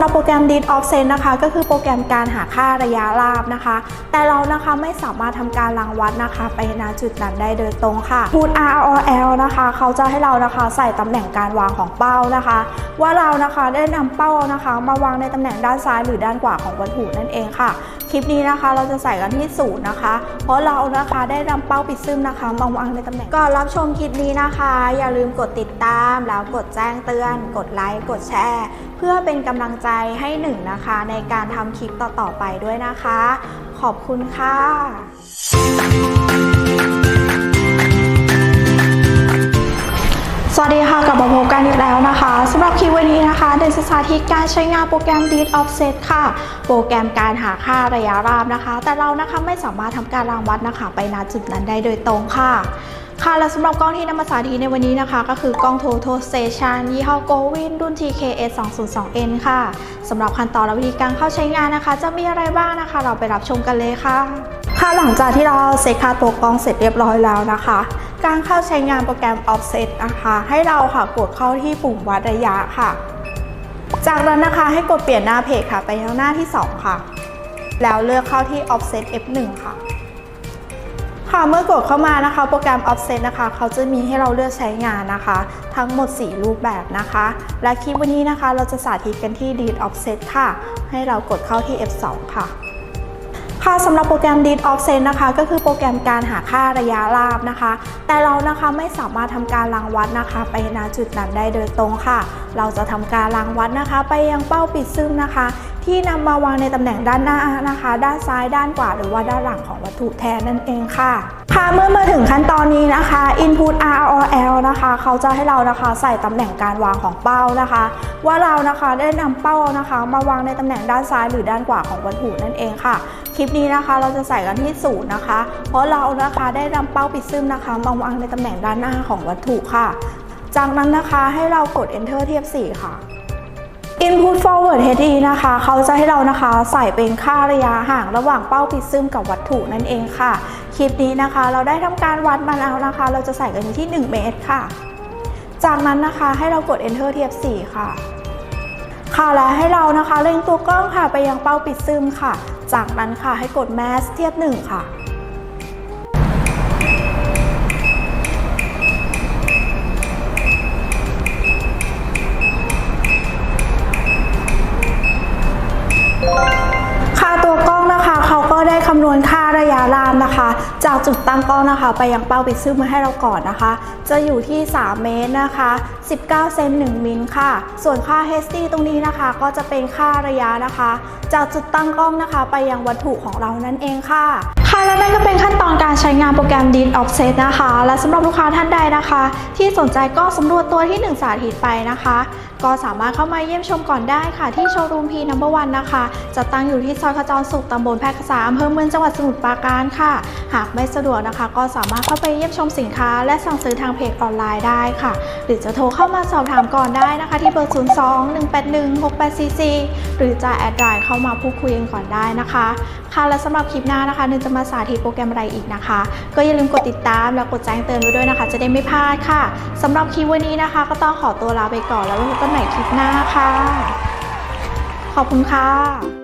เราโปรแกรม Deed Offset นะคะ ก็คือโปรแกรมการหาค่าระยะราบนะคะ แต่เรานะคะไม่สามารถทำการรังวัดนะคะ ไปณจุดนั้นได้โดยตรงค่ะพูด ROL นะคะ เขาจะให้เรานะคะใส่ตำแหน่งการวางของเป้านะคะ ว่าเรานะคะได้นำเป้านะคะ มาวางในตำแหน่งด้านซ้ายหรือด้านขวาของวัตถุนั่นเองค่ะ คลิปนี้นะคะเราจะใส่กันที่ศูนย์นะคะ เพราะเรานะคะได้นำเป้าปิดซึมนะคะมาวางในตำแหน่งก่อนรับชมคลิปนี้นะคะ อย่าลืมกดติดตามแล้วกดแจ้งเตือน กดไลค์กดแชร์ เพื่อเป็นกำลังใจให้หนึ่งนะคะ ในการทำคลิปต่อๆไปด้วยนะคะ ขอบคุณค่ะ นะคะเดินสาธิตการใช้งานโปรแกรม Deed Offset ค่ะ โปรแกรมการหาค่าระยะราบนะคะ แต่เรานะคะไม่สามารถทำการรางวัดนะคะ ไปณจุดนั้นได้โดยตรงค่ะค่ะและสำหรับกล้องที่นำมาสาธิตในวันนี้นะคะ ก็คือกล้อง Total Station ยี่ห้อ Govin รุ่น TKS 202N ค่ะสำหรับขั้นตอนและวิธีการเข้าใช้งานนะคะ จะมีอะไรบ้างนะคะ เราไปรับชมกันเลยค่ะ ค่ะหลังจากที่เราเซตค่าตัวกล้องเสร็จเรียบร้อยแล้วนะคะ การเข้าใช้งานโปรแกรม Offset นะคะ ให้เราค่ะกดเข้าที่ปุ่มวัดระยะค่ะ จากนั้นนะคะให้กดเปลี่ยนหน้าเพจค่ะ ไปทางหน้าที่ 2 ค่ะ แล้วเลือกเข้าที่ Offset F1 ค่ะ ค่ะเมื่อกดเข้ามานะคะ โปรแกรม Offset นะคะ เขาจะมีให้เราเลือกใช้งานนะคะ ทั้งหมด 4 รูปแบบนะคะ และคลิปวันนี้นะคะ เราจะสาธิตกันที่ Deed Offset ค่ะ ให้เรากดเข้าที่ F2 ค่ะ ค่ะสำหรับโปรแกรม Deed Offset นะคะ ก็คือโปรแกรมการหาค่าระยะราบนะคะ แต่เรานะคะไม่สามารถทำการรังวัดนะคะ ไปณจุดนั้นได้โดยตรงค่ะ เราจะทำการรังวัดนะคะ ไปยังเป้าปิดซึมนะคะที่นำมาวางในตำแหน่งด้านหน้านะคะ ด้านซ้ายด้านขวาหรือว่าด้านหลังของวัตถุแทนนั่นเองค่ะค่ะเมื่อมาถึงขั้นตอนนี้นะคะ Input ROL นะคะ เขาจะให้เรานะคะใส่ตำแหน่งการวางของเป้านะคะ ว่าเรานะคะได้นำเป้านะคะ มาวางในตำแหน่งด้านซ้ายหรือด้านขวาของวัตถุนั่นเองค่ะ คลิปนี้นะคะเราจะใส่กันที่ศูนย์นะคะ เพราะเรานะคะได้นำเป้าปิดซึมนะคะมาวางในตำแหน่งด้านหน้าของวัตถุค่ะ จากนั้นนะคะให้เรากด enter เทียบ4ค่ะ Input forward HD นะคะ เขาจะให้เรานะคะใส่เป็นค่าระยะห่างระหว่างเป้าปิดซึมกับวัตถุนั่นเองค่ะ คลิปนี้นะคะ เราได้ทำการวัดมาแล้วนะคะ เราจะใส่กันที่ 1 เมตรค่ะ จากนั้นนะคะให้เรากด enter เทียบ 4 ค่ะ ค่ะและให้เรานะคะเล็งตัวกล้องค่ะไปยังเป้าปิดซึมค่ะ จากนั้นค่ะให้กด mask เทียบ 1 ค่ะ จุดตั้งกล้องนะคะ ไปยังเป้าปิดซึมมาให้เราก่อนนะคะ จะอยู่ที่ 3 เมตรนะคะ 19 เซน1มิลค่ะ ส่วนค่า HD ตรงนี้นะคะ ก็จะเป็นค่าระยะนะคะ จากจุดตั้งกล้องนะคะ ไปยังวัตถุของเรานั่นเองค่ะะและนั่นก็เป็นขั้นตอนการใช้งานโปรแกรม Deed Offset นะคะ และสำหรับลูกค้าท่านใดนะคะ ที่สนใจก็สำรวจตัวที่ 1 สาธิตไปนะคะ ก็สามารถเข้ามาเยี่ยมชมก่อนได้ค่ะ ที่โชว์รูมพีนัมเบอร์วันนะคะจะตั้งอยู่ที่ซอยขจรสุขตำบลแพรกษาอำเภอเมืองจังหวัดสมุทรปราการค่ะ หากไม่สะดวกนะคะ ก็สามารถเข้าไปเยี่ยมชมสินค้า และสั่งซื้อทางเพจออนไลน์ได้ค่ะ หรือจะโทรเข้ามาสอบถามก่อนได้นะคะ ที่เบอร์ 02 181 6844 หรือจะแอดไลน์เข้ามาพูดคุยกันก่อนได้นะคะ ค่ะและสำหรับคลิปหน้านะคะนึงจะมาสาธิตโปรแกรมอะไรอีกนะคะ ก็อย่าลืมกดติดตามและกดแจ้งเตือนไว้ด้วยนะคะ จะได้ไม่พลาดค่ะสำหรับคลิปวันนี้นะคะ ก็ต้องขอตัวลาไปก่อนแล้วพบกันใหม่คลิปหน้าค่ะ ขอบคุณค่ะ